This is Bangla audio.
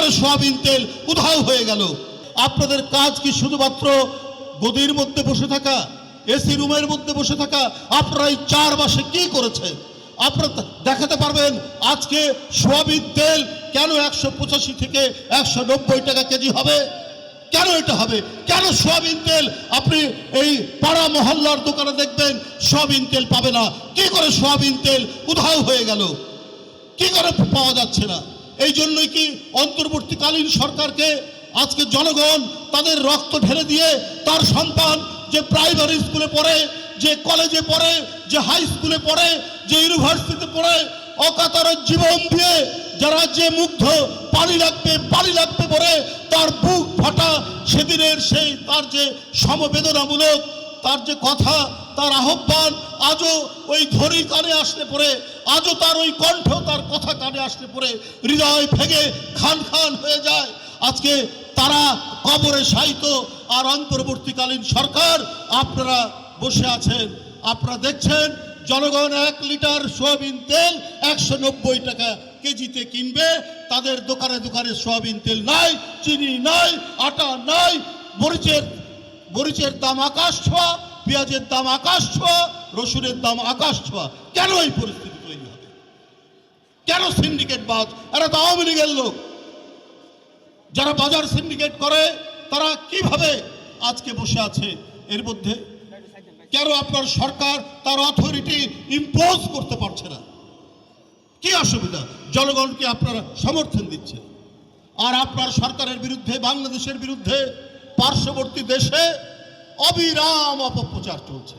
করে সোয়াবিন তেল উধাও হয়ে গেল। আপনাদের কাজ কি শুধুমাত্র গদির মধ্যে বসে থাকা এসি রুমের মধ্যে বসে থাকা? আপনারা এই চার মাসে কি করেছেন আপনারা দেখাতে পারবেন আজকে সোয়াবিন তেল কেন একশো পঁচাশি থেকে একশো নব্বই টাকা কেজি হবে? কেন এটা হবে? কেন সোয়াবিন তেল? আপনি এই পাড়া মহল্লার দোকানে দেখবেন সোয়াবিন তেল পাবে না। কি করে সোয়াবিন তেল উধাও হয়ে গেল? কি করে পাওয়া যাচ্ছে না? এই জন্যই কি অন্তর্বর্তীকালীন সরকারকে আজকে জনগণ তাদের রক্ত ঢেলে দিয়ে তার সন্তান যে প্রাইমারি স্কুলে পড়ে, যে কলেজে পড়ে, যে হাই স্কুলে পড়ে, যে ইউনিভার্সিটিতে পড়ে, অকাতর জীবন দিয়ে যারা যে মুগ্ধ পানি লাগবে পানি লাগবে বলে তার বুক ফাটা সেদিনের সেই তার যে সমবেদনামূলক, তার যে কথা তার আহ্বান আজও ওই ধরি কানে আসলে পরে আজও তার ওই কণ্ঠ, তার কথা কানে আসলে পরে হৃদয় ভেঙে খান খান হয়ে যায়। আজকে তারা কবরে সাহিত্য আর অন্তর্বর্তীকালীন সরকার আপনারা বসে আছেন। আপনারা দেখছেন, জনগণ এক লিটার সোয়াবিন তেল একশো নব্বই টাকা কেজিতে কিনবে। তাদের দোকানে দোকানে সোয়াবিন তেল নাই, চিনি নাই, আটা নাই, মরিচের মরিচের দাম আকাশ ছোঁয়া। পেঁয়াজের দাম আকাশ ছোঁয়া, রসুনের দাম আকাশ ছোঁয়া। কেন এই পরিস্থিতি তৈরি হবে? কেন সিন্ডিকেট বাজ এরা তো আওয়ামী লীগের লোক। যারা বাজার সিন্ডিকেট করে, তারা কীভাবে আজকে বসে আছে এর মধ্যে? কেন আপনার সরকার তার অথরিটি ইম্পোজ করতে পারছে না? কি অসুবিধা? জনগণকে আপনারা সমর্থন দিচ্ছে। আর আপনার সরকারের বিরুদ্ধে, বাংলাদেশের বিরুদ্ধে পার্শ্ববর্তী দেশে অবিরাম অপপ্রচার চলছে।